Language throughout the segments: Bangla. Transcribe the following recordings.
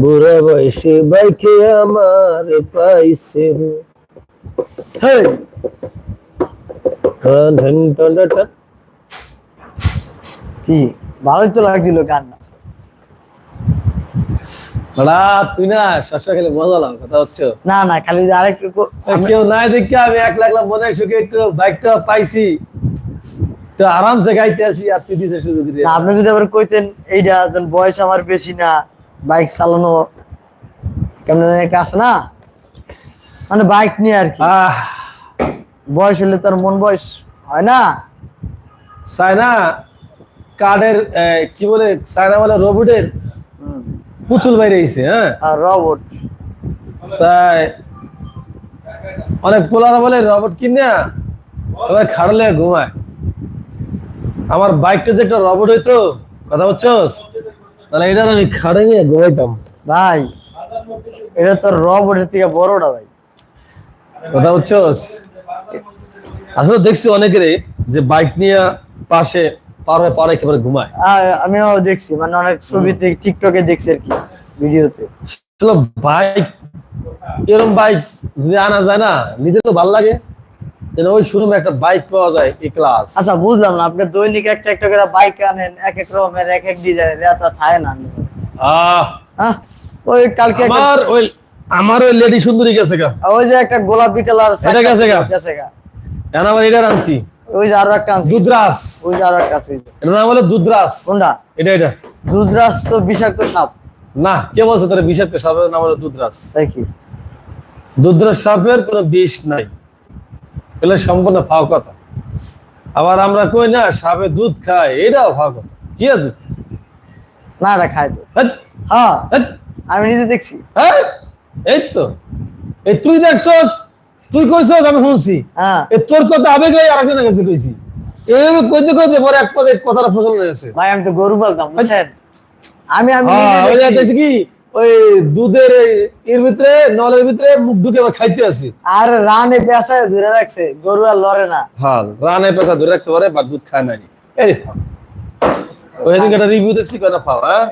বুড়া বয়সে বাইকে আমার পাইছে। কি? ভালোই তো লাগছিল তুই না সবসময় খেলে মজা লাগ কথা হচ্ছে। না না খালি আরেকটু কেউ নাই দেখে আমি এক লাখ মনে সুখে একটু বাইকটা পাইছি। তো আরামসে গাইতে আসি আর তুই দিছে সুযোগ দিয়ে আপনি যদি আবার কইতেন এইটা যেন বয়স আমার বেশি না বাইক চালানো কেমন জানি একটা আছে না? মানে বাইক নিয়ে আর কি। বয়স হলে তোর মন বয়স হয় না? চায়না কার্ডের কি বলে চায়না বলে রোবটের। পুতুল বাইরে আইছে হ্যাঁ? আর রবট। তাই অনেক পোলারা বলে রবট কিনে এবার খাড়লে ঘুমায়। আমার বাইকটা যে একটা রবট হইতো কথা বলছোস তাহলে এটা আমি খাড়ে নিয়ে ঘুমাইতাম। ভাই এটা তোর রবটের থেকে বড়টা ভাই। কথা বলছোস আসলে দেখছি অনেকেরই যে বাইক নিয়ে পাশে পার হয়ে পার একেবারে ঘুমায়। আমিও দেখছি মানে অনেক ছবিতে টিকটকে দেখছি আর কি ভিডিওতে। বাইক এরকম বাইক যদি আনা যায় না নিজে তো ভালো লাগে। ওই শোরুমে একটা বাইক পাওয়া যায় এ ক্লাস আচ্ছা বুঝলাম না। আপনি দৈনিক একটা একটা করে বাইক আনেন এক এক রকমের এক এক ডিজাইনের এত থাকে না। আহ! ওই কালকে আমার ওই আমার ওই লেডি সুন্দরী গেছে গা। ওই যে একটা গোলাপি কালার এটা গেছে গা? গেছে গা। এখন আমার এটা আনছি। ওই যে আরও একটা দুধরাস ওই যে আরও একটা আছে নাম হলো দুধরাস কোনটা? এটা এটা। তো বিষাক্ত সাপ। না কে বলছে তোর বিষাক্ত সাপের নাম হলো দুধরাস তাই কি? দুধরাস সাপের কোনো বিষ নাই। এগুলো সম্পূর্ণ ফাও কথা। আবার আমরা কই না সাপে দুধ খায় এটাও ফাও কথা। কি দুধ? না খাই তো হ্যাঁ আমি নিজে দেখছি। হেৎ, এই তো। এই তুই দেখছস? তুই কইছস আমি শুনছি। হ্যাঁ। এ তোর কথা আবেগ হয়ে আরেকজনের কাছে কইছি। এইভাবে কইতে কইতে পরে এক পদে কথাটা ফসল হয়ে গেছে। ভাই আমি তো গরু বলতাম বুঝছেন? আমি আমি হ্যাঁ, কি? ওই দুধের এর ভিতরে নলের ভিতরে মুখ ঢুকে খাইতে আসি। আর রানে পেঁচায় ধরে রাখছে গরু আর লড়ে না। হ্যাঁ রানে পেশা ধরে রাখতে পারে বা দুধ খায় না এই ওই দিন একটা রিভিউ দেখছি কয়টা পাও হ্যাঁ?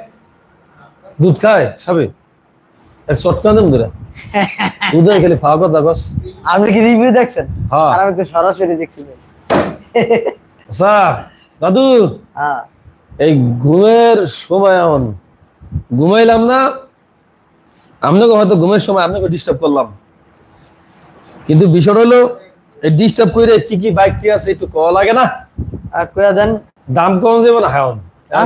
দুধ খায় সবে এক শর্ট কান দেন ধরে। দুধের খেলে খাওয়া কথা কস আপনি কি রিভিউ দেখছেন? হ্যাঁ। আমি তো সরাসরি দেখছি। আচ্ছা দাদু। হ্যাঁ। এই ঘুমের সময় এমন ঘুমাইলাম না আপনাকে হয়তো ঘুমের সময় আপনাকে ডিস্টার্ব করলাম। কিন্তু বিষয় হলো এই ডিস্টার্ব করে কি কি বাইক কি আছে একটু কওয়া লাগে না? আর কইয়া দেন। দাম কম যাব না হ্যাঁ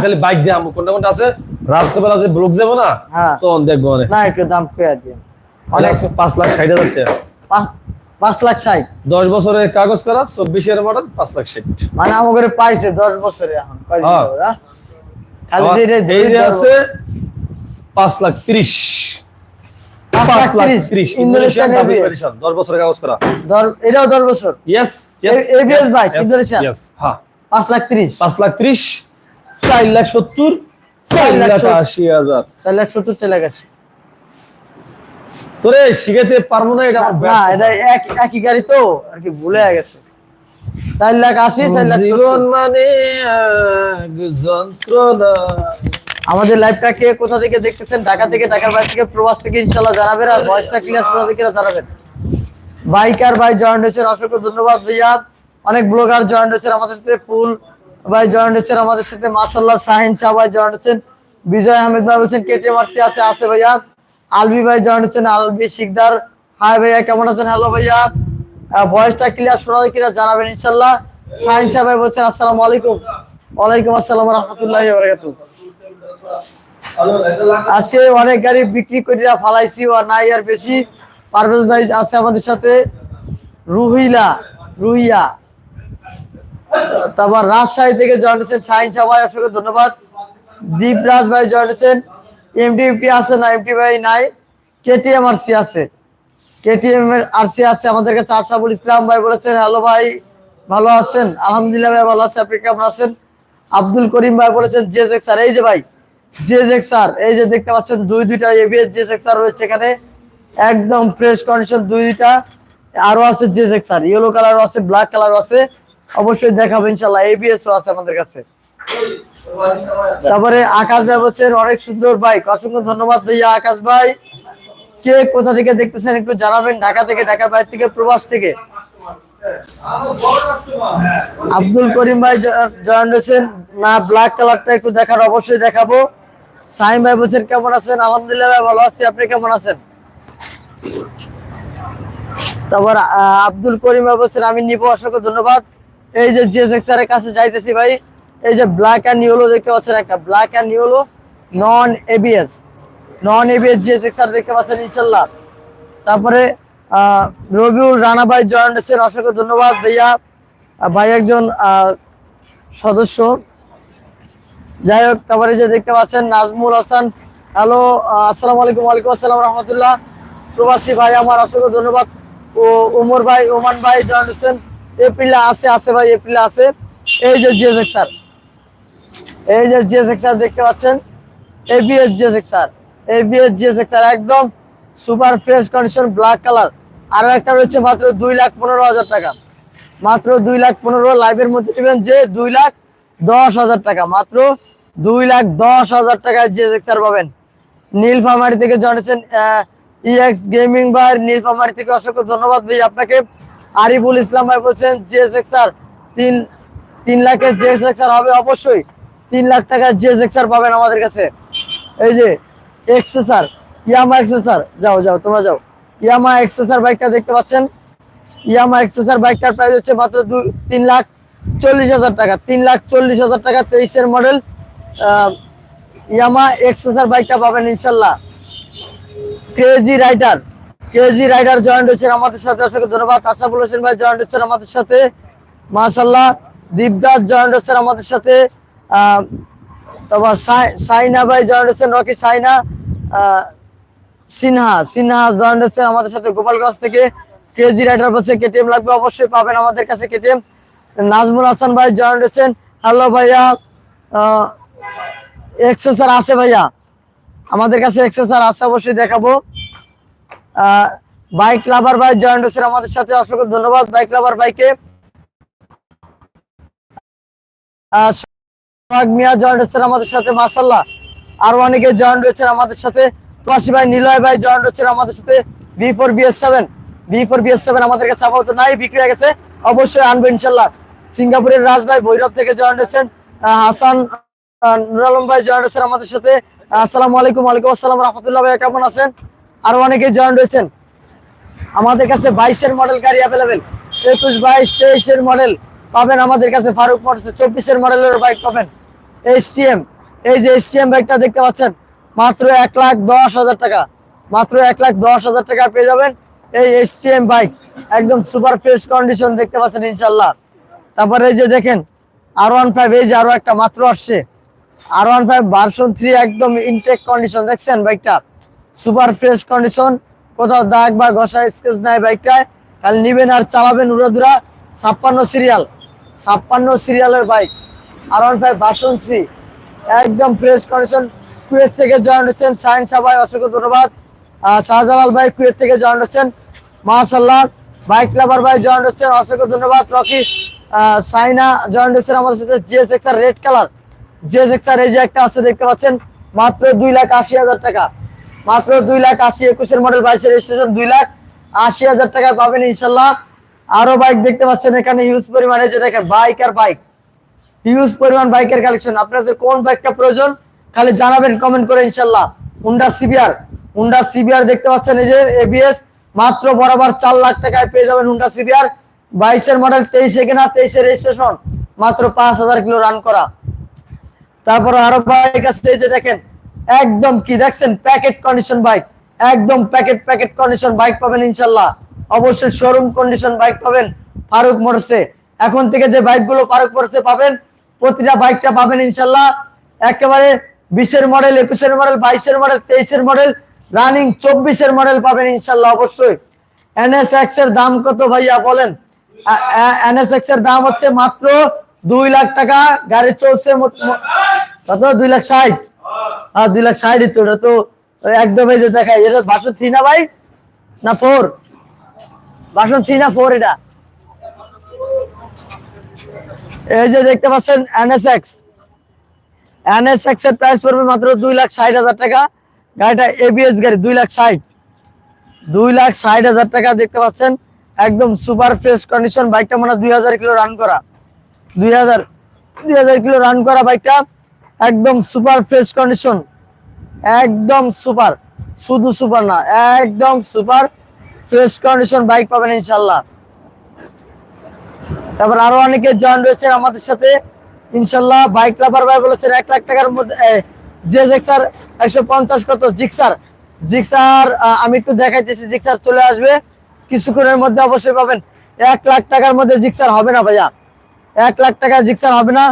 খালি বাইক দিয়ে আমু কোনটা কোনটা আছে? রাত্রেবেলা যে ব্লক যাব না হ্যাঁ। তখন দেখব না একটু দাম কইয়া দিন অনেক পাঁচ লাখ ষাট হাজার টাকা। পাঁচ লাখ ষাট। দশ বছরের কাগজ করা চব্বিশের মডেল পাঁচ লাখ ষাট। মানে আমাকে পাইছে দশ বছরে এখন হ্যাঁ। হ্যাঁ? খালি এই যে আছে পাঁচ লাখ ত্রিশ পাঁচ পাঁচ লাখ লাখ ত্রিশ, ত্রিশ Indonesian ইন্দোনেশিয়ান বছরের কাগজ করা। এটাও বছর? হ্যাঁ। লাখ লাখ লাখ লাখ হাজার। লাখ লাখ তোরে শিখাইতে পারব না এটা না এটা এক একই গাড়ি তো আর কি ভুলে গেছে। চার লাখ আশি চার লাখ জীবন মানে যন্ত্রণা। আমাদের লাইভটাকে কোথা থেকে দেখতেছেন? ঢাকা থেকে, ঢাকার বাইরে থেকে, প্রবাস থেকে ইনশাল্লাহ জানাবেন আর ভয়েসটা ক্লিয়ার কোথা থেকে জানাবেন। বাইকার ভাই জয়েন্ট হয়েছেন অসংখ্য ধন্যবাদ ভাইয়া। অনেক ব্লগার জয়েন্ট হয়েছেন আমাদের সাথে ফুল ভাই জয়েন্ট হয়েছেন আমাদের সাথে মাসাল্লাহ শাহিন শাহ ভাই জয়েন্ট হয়েছেন বিজয় আহমেদ ভাই বলছেন কেটিএম আরসি আছে আছে ভাইয়া। আলবি ভাই জয়েন্ট হয়েছেন আলবি শিকদার। হাই ভাইয়া, কেমন আছেন? হ্যালো ভাইয়া। ভয়েসটা ক্লিয়ার শোনা কিনা জানাবেন ইনশাল্লাহ শাহিন শাহ ভাই বলছেন, আসসালামু আলাইকুম। ওয়ালাইকুম আসসালাম রহমতুল্লাহ বারাকাতুহ। আজকে অনেক গাড়ি বিক্রি করিয়া ফালাইছি, আর নাই আর বেশি। পারভেজ ভাই আছে আমাদের সাথে। রুহিলা, রুহিয়া। তারপর রাজশাহী থেকে জয়েন্টেছেন শাহিন শাহ ভাই, অসংখ্য ধন্যবাদ। দীপরাজ ভাই জয়েন্টেছেন এমটিপি আছে না এমটি ভাই নাই। কেটিএম আরসি আছে। কেটিএম এর আরসি আছে আমাদের কাছে। আশরাফুল ইসলাম ভাই বলেছেন, হ্যালো ভাই, ভালো আছেন? আলহামদুলিল্লাহ ভাই, ভালো আছে। আপনি কেমন আছেন? আব্দুল করিম ভাই বলেছেন জেজেক স্যার। এই যে ভাই জেজেক স্যার, এই যে দেখতে পাচ্ছেন, দুই দুইটা এবিএস জেজেক স্যার রয়েছে এখানে। একদম ফ্রেশ কন্ডিশন দুই দুইটা। আরও আছে জেজেক স্যার ইয়েলো কালারও আছে ব্ল্যাক কালারও আছে। অবশ্যই দেখাবো ইনশাল্লাহ এবিএস আছে আমাদের কাছে। তারপরে আকাশ ভাই অনেক সুন্দর বাইক অসংখ্য ধন্যবাদ ভাইয়া, আকাশ ভাই। কে কোথা থেকে দেখতেছেন একটু জানাবেন, ঢাকা থেকে ঢাকার বাইরে থেকে, প্রবাস থেকে? আব্দুল করিম ভাই জয়েন না ব্ল্যাক কালারটা একটু দেখার, অবশ্যই দেখাবো। সাইম ভাই বলছেন, কেমন আছেন? আলহামদুলিল্লাহ ভাই ভালো আছি। আপনি কেমন আছেন? তারপর আব্দুল করিম ভাই বলছেন, আমি নিবো, অসংখ্য ধন্যবাদ। এই যে জিএসএক্স এর কাছে যাইতেছি ভাই, এই যে ব্ল্যাক অ্যান্ড ইয়েলো দেখতে পাচ্ছেন একটা black and yellow non ABS non ABS GSX আর দেখতে পাচ্ছেন ইনশাল্লাহ তারপরে রবিউল রানা ভাই জয়েন হয়েছেন, অসংখ্য ধন্যবাদ ভাইয়া। ভাই একজন সদস্য। যাই হোক, তারপরে যে দেখতে পাচ্ছেন নাজমুল হাসান। হ্যালো আসসালামু আলাইকুম, ওয়ালাইকুম আসসালাম রহমতুল্লাহ। প্রবাসী ভাই, আমার অসংখ্য ধন্যবাদ। ও, ওমর ভাই, ওমান ভাই, জয়েন হয়েছেন এপ্রিলে আছে আছে ভাই, এপ্রিলে আছে। এই যে জিএসএক্স স্যার। এই যে জিএসএক্স স্যার দেখতে পাচ্ছেন। ABS GSX sir. ABS GSX sir, একদম super fresh condition black colour আর একটা রয়েছে, মাত্র দুই লাখ পনেরো হাজার টাকা। মাত্র দুই লাখ পনেরো লাইভের মধ্যে নেবেন যে দুই লাখ দশ হাজার টাকা। মাত্র দুই লাখ দশ হাজার টাকায় জিএসএক্স স্যার পাবেন। নীলফামারি থেকে জয়েছেন ইএক্স গেমিং ভাই নীলফামারি থেকে অসংখ্য ধন্যবাদ ভাই আপনাকে। আরিফুল ইসলাম ভাই বলছেন জিএসএক্স স্যার তিন তিন লাখের জিএসএক্স স্যার হবে অবশ্যই তিন লাখ টাকার জিএসএক্স স্যার পাবেন আমাদের কাছে। এই যে এক্সেসার ইয়ামা এক্সেসার যাও যাও, তোমরা যাও। ইয়ামা এক্সেসার বাইকটা দেখতে পাচ্ছেন। ইয়ামা এক্সেসার বাইকটার প্রাইস হচ্ছে মাত্র দুই তিন লাখ চল্লিশ হাজার টাকা, তিন লাখ চল্লিশ হাজার টাকা, তেইশের মডেল ইয়ামা এক্সেসার বাইকটা পাবেন ইনশাল্লাহ। Crazy rider crazy rider joined হয়েছে আমাদের সাথে। অসংখ্য ধন্যবাদ। আশাফুল হোসেন ভাই জয়েন্ট হচ্ছেন আমাদের সাথে। মাশাল্লাহ দীপদাস জয়েন্ট হচ্ছেন আমাদের সাথে। আহ, তারপর সাইনা ভাই জয়েন্ট হচ্ছেন Rocky Saina. Ah, Sinha Sinha joined হচ্ছেন আমাদের সাথে গোপালগঞ্জ থেকে। ক্রেজি রাইডার বলছে কেটিএম লাগবে অবশ্যই পাবেন আমাদের কাছে কেটিএম নাজমুল হাসান ভাই জয়েন্ট হচ্ছেন হ্যালো ভাইয়া। এক্সেসার আছে ভাইয়া। আমাদের কাছে এক্সেসার আছে, অবশ্যই দেখাবো। বাইক লাভার ভাই জয়েন্ট হচ্ছেন আমাদের সাথে অসংখ্য ধন্যবাদ বাইক লাভার ভাইকে। আমাদের সাথে মাসাল্লাহ আরও অনেকে জয়েন্ট হয়েছেন আমাদের সাথে। প্রবাসী ভাই নিলয় ভাই জয়েন্ট হচ্ছেন আমাদের সাথে। B four BS seven B four BS seven আমাদের কাছে আপাতত নাই, বিক্রি হয়ে গেছে। অবশ্যই আনব ইনশাল্লাহ সিঙ্গাপুরের রাজ ভাই ভৈরব থেকে জয়েন্ট হচ্ছেন হাসান নুর আলম ভাই জয়েন্ট হচ্ছেন আমাদের সাথে। আসসালামু আলাইকুম, ওয়ালাইকুম আসসালাম, রহমতুল্লাহ ভাই কেমন আছেন? আরও অনেকে জয়েন্ট হয়েছেন। আমাদের কাছে বাইশের মডেল গাড়ি অ্যাভেলেবেল একুশ, বাইশ, তেইশের মডেল পাবেন আমাদের কাছে। ফারুক মোটরসে চব্বিশের মডেলের বাইক পাবেন। এইচটিএম এই যে এইচটিএম বাইকটা দেখতে পাচ্ছেন, মাত্র এক লাখ দশ হাজার টাকা। মাত্র এক লাখ দশ হাজার টাকা পেয়ে যাবেন এই এইচটিএম বাইক একদম সুপার ফ্রেশ কন্ডিশন দেখতে পাচ্ছেন ইনশাল্লাহ তারপরে এই যে দেখেন আর ওয়ান ফাইভ এই যে আরও একটা মাত্র আসছে। আর ওয়ান ফাইভ ভার্সন থ্রি একদম ইনটেক কন্ডিশন দেখছেন বাইকটা? সুপার ফ্রেশ কন্ডিশন কোথাও দাগ বা ঘষা স্কেচ নাই বাইকটায়। খালি নিবেন আর চালাবেন উড়াদুরা ছাপ্পান্ন সিরিয়াল ছাপ্পান্ন সিরিয়ালের বাইক আর ওয়ান ফাইভ ভার্সন থ্রি একদম ফ্রেশ কন্ডিশন কুয়েত থেকে জয়েন হচ্ছেন শাহিন সাবাই, অসংখ্য ধন্যবাদ। শাহজালাল ভাই কুয়েত থেকে জয়েন হচ্ছেন। মাশাল্লাহ বাইক লাভার ভাই জয়েন হচ্ছেন, অসংখ্য ধন্যবাদ। রকি সাইনা জয়েন হচ্ছেন আমাদের সাথে GS XR red colour XR এই যে একটা আছে দেখতে পাচ্ছেন, মাত্র দুই লাখ আশি হাজার টাকা। মাত্র দুই লাখ আশি একুশের মডেল বাইশের রেজিস্ট্রেশন দুই লাখ আশি হাজার পাবেন ইনশাল্লাহ। আরও বাইক দেখতে পাচ্ছেন এখানে পরিমাণে যে দেখেন বাইক আর বাইক পরিমাণ বাইকের কালেকশন আপনাদের কোন বাইকটা প্রয়োজন, খালি জানাবেন কমেন্ট করে ইনশাল্লাহ। হুন্ডা সিবিআর হুন্ডা সিবিআর দেখতে পাচ্ছেন এই যে এবিএস মাত্র বরাবর চার লাখ টাকায় পেয়ে যাবেন হুন্ডা সিবিআর বাইশের মডেল তেইশে কেনা, তেইশে রেজিস্ট্রেশন মাত্র পাঁচ হাজার কিলো রান করা। তারপর আরও বাইক আছে যে দেখেন, একদম কি দেখছেন? প্যাকেট কন্ডিশন বাইক একদম প্যাকেট প্যাকেট কন্ডিশন বাইক পাবেন ইনশাল্লাহ। অবশ্যই শোরুম কন্ডিশন বাইক পাবেন ফারুক মোটরসে এখন থেকে যে বাইকগুলো ফারুক মোটরসে পাবেন, প্রতিটা বাইকটা পাবেন ইনশাল্লাহ। একেবারে বিশের মডেল একুশের মডেল বাইশের মডেল তেইশের মডেল রানিং চব্বিশের মডেল পাবেন ইনশাল্লাহ অবশ্যই। এনএসএক্স এর দাম কত ভাইয়া বলেন? এনএসএক্স এর দাম হচ্ছে মাত্র দুই লাখ টাকা গাড়ি চলছে কত? দুই লাখ ষাট। হ্যাঁ দুই লাখ ষাট তো এটা তো একদম এই যে দেখায় এটা বাসন থ্রি না ভাই? না ফোর? বাসন থ্রি না ফোর এটা? এই যে দেখতে পাচ্ছেন, এনএসএক্স। এনএসএক্স এর প্রাইস পড়বে মাত্র দুই লাখ ষাট হাজার টাকা। গাড়িটা এবিএস গাড়ি, দুই লাখ ষাট। দুই লাখ ষাট হাজার টাকা দেখতে পাচ্ছেন। একদম সুপার ফ্রেশ কন্ডিশন বাইকটা মনে হয় দুই হাজার কিলো রান করা। কিলো রান করা বাইকটা একদম সুপার ফ্রেশ কন্ডিশন একদম সুপার শুধু সুপার না, একদম সুপার ফ্রেশ কন্ডিশন বাইক পাবেন ইনশাল্লাহ। তারপর আরও অনেকে জয়েন রয়েছে আমাদের সাথে, ইনশাল্লাহ বাইক লাভার ভাই বলেছেন, এক লাখ টাকার মধ্যে যে জিক্সার একশো পঞ্চাশ কত? জিক্সার জিক্সার আমি একটু দেখাইতেছি জিক্সার চলে আসবে, কিছুক্ষণের মধ্যে অবশ্যই পাবেন। এক লাখ টাকার মধ্যে জিক্সার হবে না ভাইয়া। এক লাখ টাকা জিক্সার হবে না।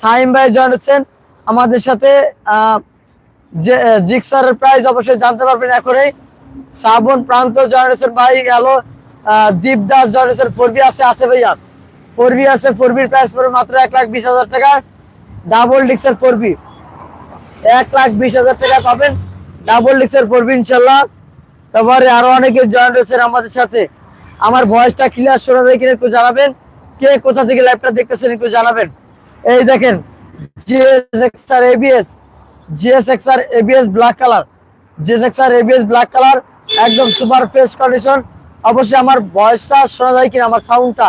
সাইম ভাই জয়েন আমাদের সাথে যে জিক্সারের প্রাইস অবশ্যই জানতে পারবেন এখনই। শ্রাবণ প্রান্ত জয়েন্টের ভাই, গেল। দীপ দাস জয়েন্টের ফোর বি আছে আছে ভাইয়া। ফোর বি আছে ফোর বির প্রাইস পড়বে মাত্র এক লাখ বিশ হাজার টাকা। ডাবল ডিক্সের ফোর বি এক লাখ বিশ হাজার টাকা পাবেন। ডাবল ডিক্সের ফোর বি ইনশাল্লাহ। তারপরে আরও অনেকে হয়েছেন আমাদের সাথে। আমার ভয়েসটা ক্লিয়ার শোনা যায় কিনা একটু জানাবেন। কে কোথা থেকে লাইভটা দেখতেছেন একটু জানাবেন। এই দেখেন GSXR ABS GSXR ABS black colour GSXR ABS black colour একদম সুপার ফ্রেশ কন্ডিশন অবশ্যই আমার ভয়েসটা শোনা যায় কিনা, আমার সাউন্ডটা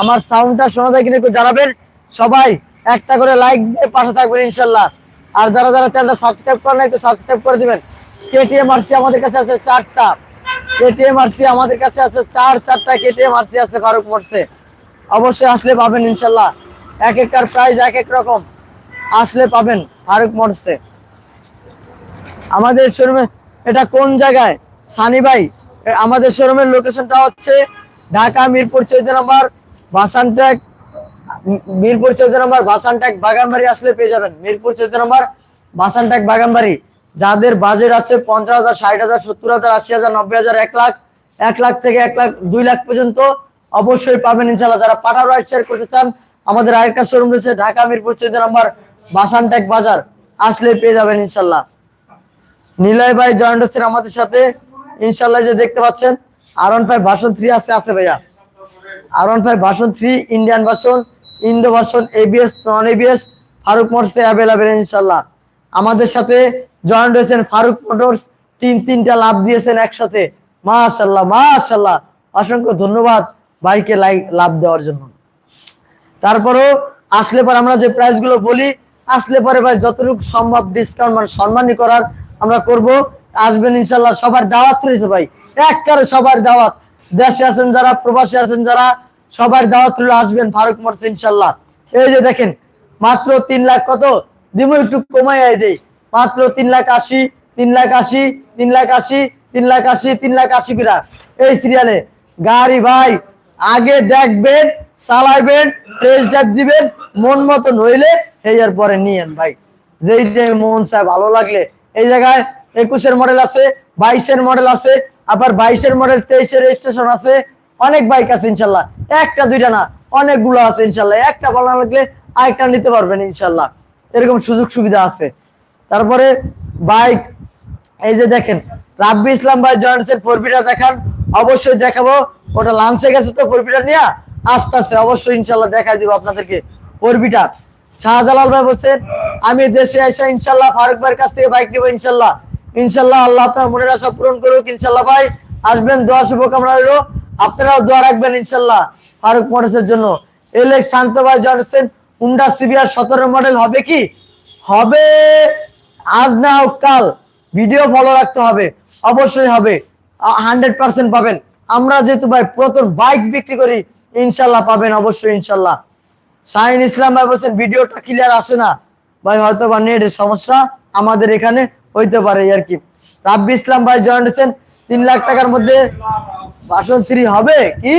আমার সাউন্ডটা শোনা যায় কিনা একটু জানাবেন। সবাই একটা করে লাইক দিয়ে পাশে থাকবেন ইনশাল্লাহ। আর যারা যারা চ্যানেলটা সাবস্ক্রাইব করেন একটু সাবস্ক্রাইব করে দিবেন। কেটিএম আরসি আমাদের কাছে আছে চারটা। কেটিএম আরসি আমাদের কাছে আছে চার, চারটা কেটিএম আরসি আছে ফারুক মোটসে অবশ্যই আসলে পাবেন ইনশাল্লাহ। এক একটার প্রাইস এক এক রকম। আসলে পাবেন ফারুক মোটসে আমাদের শোরুমে এটা কোন জায়গায়? সানি ভাই আমাদের শোরুমের লোকেশনটা হচ্ছে ঢাকা মিরপুর চৌদ্দ নম্বর বাসানটেক মিরপুর চৌদ্দ নম্বর বাসানটেক বাগানবাড়ি আসলে পেয়ে যাবেন। মিরপুর চৌদ্দ নম্বর বাসানটেক বাগানবাড়ি। যাদের বাজেট আছে পঞ্চাশ হাজার, ষাট হাজার, সত্তর হাজার, আশি হাজার, নব্বই হাজার, এক লাখ এক লাখ থেকে এক লাখ, দুই লাখ পর্যন্ত অবশ্যই পাবেন ইনশাল্লাহ যারা পাঠার রাইড শেয়ার করতে চান, আমাদের আরেকটা শোরুম রয়েছে ঢাকা মিরপুর চৌদ্দ নম্বর বাসানটেক বাজার। আসলে পেয়ে যাবেন ইনশাল্লাহ নিলয় ভাই জয়েন্ট হচ্ছেন আমাদের সাথে। ইনশাল্লাহ যে দেখতে পাচ্ছেন আর ওয়ান ফাইভ ভার্সন থ্রি আছে আছে ভাইয়া। আর one five version three Indian version Indo version ABS non ABS Farooq মোটরসে available ইনশাল্লাহ আমাদের সাথে জয়েন্ট হয়েছেন ফারুক মোটরস তিন তিনটা লাভ দিয়েছেন একসাথে। মাশাল্লাহ মাশাল্লাহ অসংখ্য ধন্যবাদ। ভাইকে লাভ দেওয়ার জন্য। তারপরেও আসলে পরে আমরা যে প্রাইসগুলো বলি, আসলে পরে ভাই যতটুকু সম্ভব ডিসকাউন্ট মানে সম্মানী করার আমরা করব। আসবেন ইনশাল্লাহ সবার দাওয়াত রয়েছে ভাই। একবারে সবার দাওয়াত। দেশে আছেন যারা, প্রবাসী আছেন যারা, সবার দাওয়াত রইল, আসবেন ফারুক মোটরস ইনশাল্লাহ এই যে দেখেন, মাত্র তিন লাখ কত? দিব একটু কমাই দেই। মাত্র তিন লাখ আশি, তিন লাখ আশি, তিন লাখ আশি, তিন লাখ আশি, তিন লাখ আশি বিরা এই সিরিয়ালে গাড়ি ভাই আগে দেখবেন চালাইবেন দিবেন, মন মতন হইলে এই পরে নিয়েন ভাই। যেই যে মন চায় ভালো লাগলে। এই জায়গায় একুশের মডেল আছে, বাইশের মডেল আছে, আবার বাইশের মডেল তেইশের রেজিস্ট্রেশন আছে। অনেক বাইক আছে ইনশাল্লাহ। একটা, দুইটা না, অনেকগুলো আছে ইনশাল্লাহ। একটা ভালো লাগলে আরেকটা নিতে পারবেন ইনশাল্লাহ। এরকম সুযোগ সুবিধা আছে। তারপরে বাইক এই যে দেখেন, রাব্বি ইসলাম ভাই জয়েন্টসের ফোরবিটা দেখান। অবশ্যই দেখাবো। ওটা লাঞ্চে গেছে তো ফোরবিটা নিয়ে। আস্তে আস্তে অবশ্যই ইনশাল্লাহ দেখাই দিব আপনাদেরকে ফোরবিটা শাহজালাল ভাই বলছেন, আমি দেশে এসে ইনশাল্লাহ ফারুক ভাইয়ের কাছ থেকে বাইক নিবো ইনশাল্লাহ। ইনশাল্লাহ আল্লাহ আপনার মনের আশা পূরণ করুক ইনশাল্লাহ ভাই। আসবেন, দোয়া শুভকামনা রইল। আপনারাও দোয়া রাখবেন ইনশাল্লাহ ফারুক মোটরসের জন্য। এলে শান্ত ভাই জয়েন্টসেন হুন্ডা সিবিআর সতেরো মডেল হবে কি? হবে, আজ না হোক কাল। ভিডিও ফলো রাখতে হবে। অবশ্যই হবে। হান্ড্রেড পার্সেন্ট পাবেন। আমরা যেহেতু ভাই প্রথম বাইক বিক্রি করি, ইনশাল্লাহ পাবেন, অবশ্যই ইনশাল্লাহ। শাহিন ইসলাম ভাই বলছেন, ভিডিওটা ক্লিয়ার আসে না। ভাই হয়তো বা নেটের সমস্যা আমাদের এখানে হইতে পারে আর কি। রাব্বি ইসলাম ভাই জয়েন্ট তিন লাখ টাকার মধ্যে ভাষণ থ্রি হবে কি?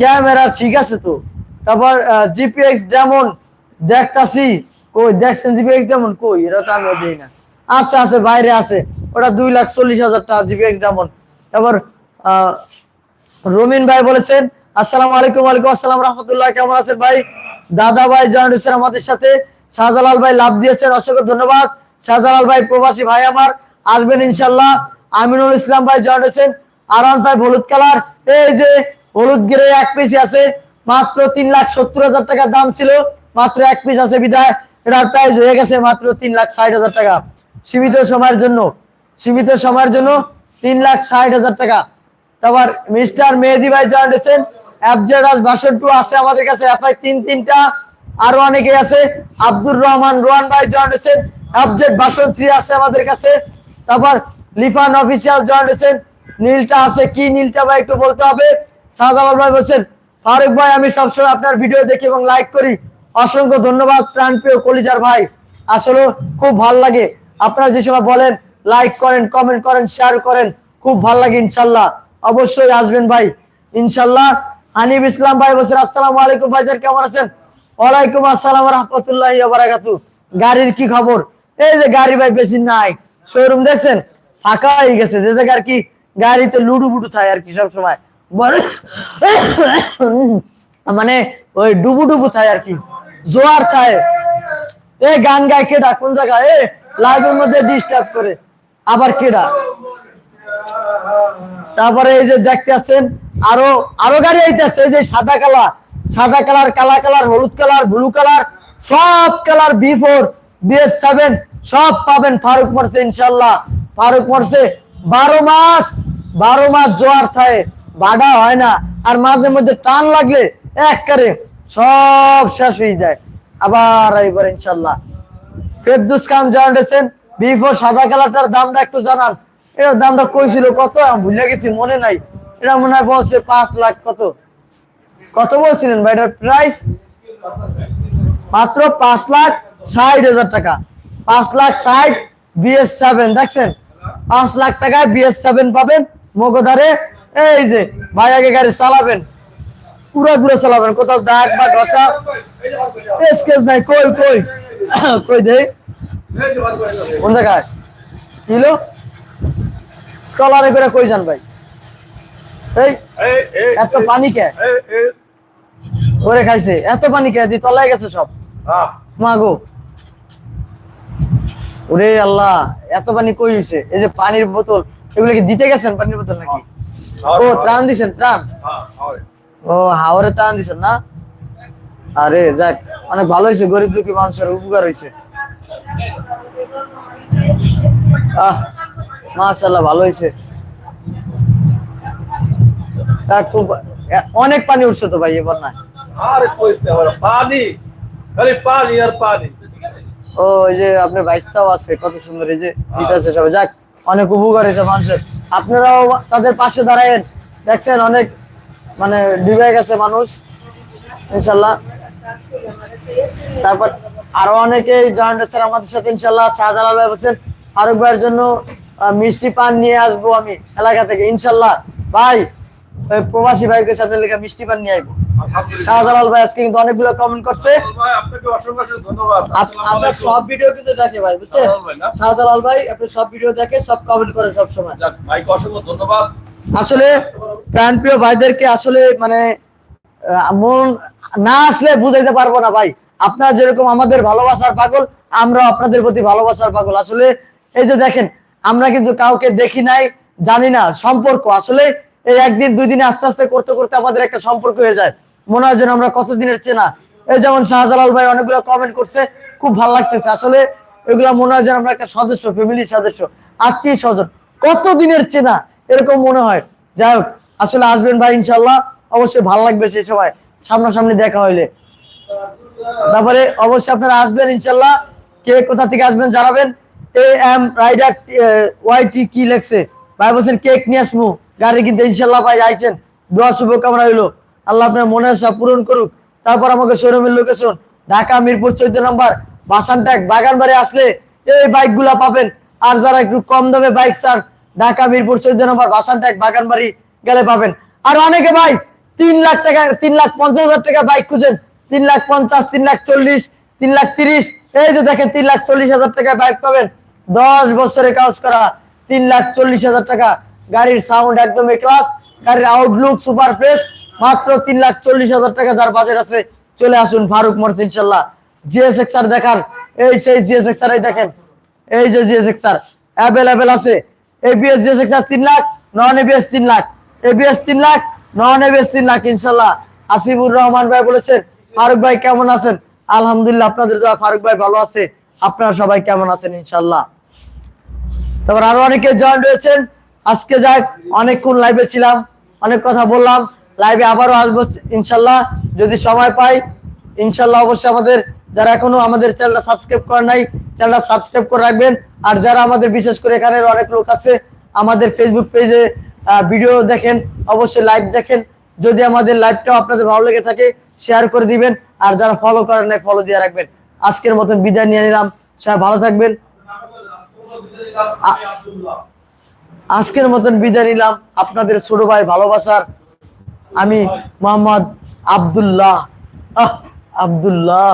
ক্যামেরা ঠিক আছে তো। তারপর জিপিএক্স যেমন দেখতাছি, কই দেখছেন জিপিএক্স যেমন? কই? এটা তো আমি দিই না। আছে আছে, বাইরে আছে। ওটা দুই লাখ চল্লিশ হাজার টাকা জিবি যেমন। আহ, রমিন ভাই বলেছেন আসসালাম আলাইকুম আলাইকুম আসসালাম রহমতুল্লাহ কেমন আছেন ভাই? দাদা ভাই জয়েন্ট হয়েছেন আমাদের সাথে। শাহজালাল ভাই লাভ দিয়েছেন অসংখ্য ধন্যবাদ। শাহজালাল ভাই প্রবাসী ভাই আমার আসবেন ইনশাল্লাহ আমিনুল ইসলাম ভাই জয়েন্ট হয়েছেন আর ভাই হলুদ কালার। এই যে হলুদ গিরে এক পিস আছে মাত্র তিন লাখ সত্তর হাজার টাকার দাম ছিল মাত্র এক পিস আছে বিদায়। এটার প্রাইস হয়ে গেছে মাত্র তিন লাখ ষাট হাজার টাকা। সীমিত সময়ের জন্য। সীমিত সময়ের জন্য তিন লাখ ষাট হাজার টাকা। তারপর মিস্টার মেহেদি ভাই জানিয়েছেন অ্যাবজেড আজ ভাষণ টু আছে আমাদের কাছে এফআই তিন তিনটা। আছে। আব্দুর রহমান থ্রি আছে আমাদের কাছে। তারপর লিফান অফিসিয়াল নীলটা আছে কি? নীলটা ভাই একটু বলতে হবে। ভাই বলছেন, ফারুক ভাই, আমি সবসময় আপনার ভিডিও দেখি এবং লাইক করি। অসংখ্য ধন্যবাদ প্রাণপ্রিয় কলিজার ভাই। আসলে খুব ভালো লাগে। আপনারা যে সময় বলেন লাইক করেন কমেন্ট করেন শেয়ার করেন। খুব ভালো লাগে ইনশাল্লাহ। অবশ্যই আসবেন ভাই। ইনশাল্লাহ। হানিফ ইসলাম ভাই বলছেন, আসসালামু আলাইকুম ভাইজান কেমন আছেন? ওয়ালাইকুম আসসালাম রহমতুল্লাহ গাড়ির কি খবর? এই যে গাড়ি ভাই বেশি নাই। শোরুম দেখছেন? ফাঁকা হয়ে গেছে। যে জায়গার কি গাড়িতে লুডু বুডু থাকে আর কি সব সময় মানে ওই ডুবু ডুবু থাকে আর কি। জোয়ার থাকে। এ গান গায় কেডা? কোন জায়গায়? এ লাইভের মধ্যে ডিস্টার্ব করে। আবার কেডা? তারপরে এই যে দেখতে আছেন, আরও আরও গাড়ি আইতেছে যে সাদা কালার সাদা কালার, কালা কালার, হলুদ কালার, ব্লু কালার, সব colour B four BS seven সব পাবেন ফারুক মরছে ইনশাল্লাহ ফারুক মরছে বারো মাস বারো মাস জোয়ার থাকে বাড়া হয় না। আর মাঝে মধ্যে টান লাগলে একবারে সব শেষ হয়ে যায়। আবার এইবার ইনশাল্লাহ ফেরদুস খান জানিয়েছেন বি ফোর সাদা কালারটার দামটা একটু জানান। এটার দামটা কইছিল কত? আমি ভুলে গেছি, মনে নাই। এটা মনে হয় বলছে পাঁচ লাখ কত? কত বলছিলেন ভাই এটার প্রাইস মাত্র পাঁচ লাখ ষাট হাজার টাকা। পাঁচ লাখ ষাট বিএস সেভেন দেখছেন? পাঁচ লাখ টাকায় বিএস সেভেন পাবেন মগধারে। এই যে, ভাই আগে গাড়ি চালাবেন। পুরো দূরে চালাবেন। কোথাও দাগ বা ঘষা। নাই, কই কই? কই দেই? কোন জায়গায়? কিলো? করে কই যান ভাই? এই, এত পানি কে? ওরে খাইছে, এত পানি কে? তলায় গেছে সব। মাগো। ওরে আল্লাহ, এত পানি কই এই যে পানির বোতল, এগুলো কি দিতে গেছেন পানির বোতল নাকি? ও, ত্রাণ দিছেন, ত্রাণ? ও হাওড়ে ত্রাণ দিছেন না? আরে যাক, অনেক ভালো হয়েছে গরিব দুঃখী মানুষের উপকার হয়েছে আহ মাশাল্লাহ ভালো হয়েছে। খুব অনেক পানি উঠছে তো ভাই এবার না? আরে কইস না ওরা পানি খালি পানি আর পানি। ও ওই যে আপনার আছে কত সুন্দর এই যে দিতেছে সবাই। যাক অনেক উপকার হয়েছে মানুষের। আপনারাও তাদের পাশে দাঁড়ায়েন। দেখছেন অনেক মানে ডুবে গেছে মানুষ ইনশাল্লাহ তারপর আরও অনেকে জয়েন্ট হচ্ছেন আমাদের সাথে ইনশাল্লাহ শাহজালাল ভাই বলছেন ফারুক ভাইয়ের জন্য মিষ্টি পান নিয়ে আসব আমি এলাকা থেকে ইনশাল্লাহ ভাই প্রবাসী ভাইকে সাথে লেখা মিষ্টি পান নিয়ে আসব শাহজালাল ভাই আজকে কিন্তু অনেকগুলো কমেন্ট করছে। আপনার সব ভিডিও কিন্তু দেখে ভাই বুঝছেন? শাহজালাল ভাই? আপনি সব ভিডিও দেখে সব কমেন্ট করে সব সময়। ভাইকে অসংখ্য ধন্যবাদ। আসলে প্রাণপ্রিয় ভাইদেরকে আসলে মানে মন না আসলে বুঝাইতে পারব না ভাই। আপনারা যেরকম আমাদের ভালোবাসার পাগল আমরা আপনাদের প্রতি ভালোবাসার পাগল। আসলে এই যে দেখেন, আমরা কিন্তু কাউকে দেখি নাই, জানি না সম্পর্ক। আসলে এই একদিন, দুই দিনে আস্তে আস্তে করতে করতে আমাদের একটা সম্পর্ক হয়ে যায়। মনে হয় যেন আমরা কতদিনের চেনা। এই যেমন শাহজালাল ভাই অনেকগুলো কমেন্ট করছে, খুব ভালো লাগতেছে। আসলে এগুলা মনে হয় যেন আমরা একটা সদস্য ফ্যামিলির সদস্য, আত্মীয় স্বজন। কতদিনের চেনা, এরকম মনে হয়। যাই হোক, আসলে আসবেন ভাই ইনশাল্লাহ অবশ্যই ভালো লাগবে সেই সময়। সামনাসামনি দেখা হইলে। তারপরে অবশ্যই আপনারা আসবেন, ইনশাল্লাহ। কে কোথা থেকে আসবেন জানাবেন। এ এম রাইডার ওয়াইটি কি লেখছে? ভাই বলছেন, কেক নিয়ে আসব। গাড়ি কিনতে ইনশাল্লাহ ভাই, আইছেন। দোয়া, শুভকামনা হইল আল্লাহ আপনার মনের আশা পূরণ করুক। তারপর আমাকে শোরুমের লোকেশন ঢাকা মিরপুর চোদ্দ নম্বর, বাসানটাক, বাগানবাড়ি আসলে এই বাইকগুলা পাবেন। আর যারা একটু কম দামে বাইক চান, ঢাকা মিরপুর চোদ্দ নম্বর, বাসানটাক, বাগানবাড়ি গেলে পাবেন। আর অনেকে ভাই, তিন লাখ টাকা, তিন লাখ পঞ্চাশ হাজার টাকা বাইক খুঁজেন। তিন লাখ পঞ্চাশ, তিন লাখ চল্লিশ, তিন লাখ তিরিশ। এই যে দেখেন, তিন লাখ চল্লিশ হাজার টাকা বাইক পাবেন। দশ বছরে কাজ করা, তিন লাখ চল্লিশ হাজার টাকা। গাড়ির সাউন্ড একদমই ক্লাস গাড়ির আউটলুক সুপার ফ্রেশ মাত্র তিন লাখ চল্লিশ হাজার টাকা যার বাজেট আছে, চলে আসুন ফারুক মর্স, ইনশাল্লাহ। জিএসএক্স আর দেখান। এই সেই জিএসএক্স আর দেখেন। এই যে জিএসএক্স আর অ্যাভেলেবেল আছে। এবিএস জিএসএক্স আর তিন লাখ নন এবিএস তিন লাখ। এবিএস তিন লাখ নন এবিএস তিন লাখ, ইনশাল্লাহ। আসিফুর রহমান ভাই বলেছেন ফারুক ভাই কেমন আছেন? আলহামদুলিল্লাহ আপনাদের দোয়া ফারুক ভাই ভালো আছে। আপনারা সবাই কেমন আছেন ইনশাল্লাহ তারপর আরও অনেকে জয়েন রয়েছেন। আজকে যাক, অনেকক্ষণ লাইভে ছিলাম, অনেক কথা বললাম। লাইভে আবারও আসব ইনশাল্লাহ যদি সময় পাই ইনশাল্লাহ অবশ্যই আমাদের, যারা এখনও আমাদের চ্যানেলটা সাবস্ক্রাইব করে নাই চ্যানেলটা সাবস্ক্রাইব করে রাখবেন। আর যারা আমাদের, বিশেষ করে এখানে অনেক লোক আছে, আমাদের ফেসবুক পেজে ভিডিও দেখেন, অবশ্যই লাইভ দেখেন। যদি আমাদের লাইভটাও আপনাদের ভালো লেগে থাকে শেয়ার করে দিবেন। আর যারা ফলো করেন নাই ফলো দিয়ে রাখবেন। আজকের মতন বিদায় নিয়ে নিলাম। সবাই ভালো থাকবেন। আজকের মতন বিদায় নিলাম। আপনাদের ছোট ভাই ভালোবাসার আমি মোহাম্মদ আবদুল্লাহ। আব্দুল্লাহ।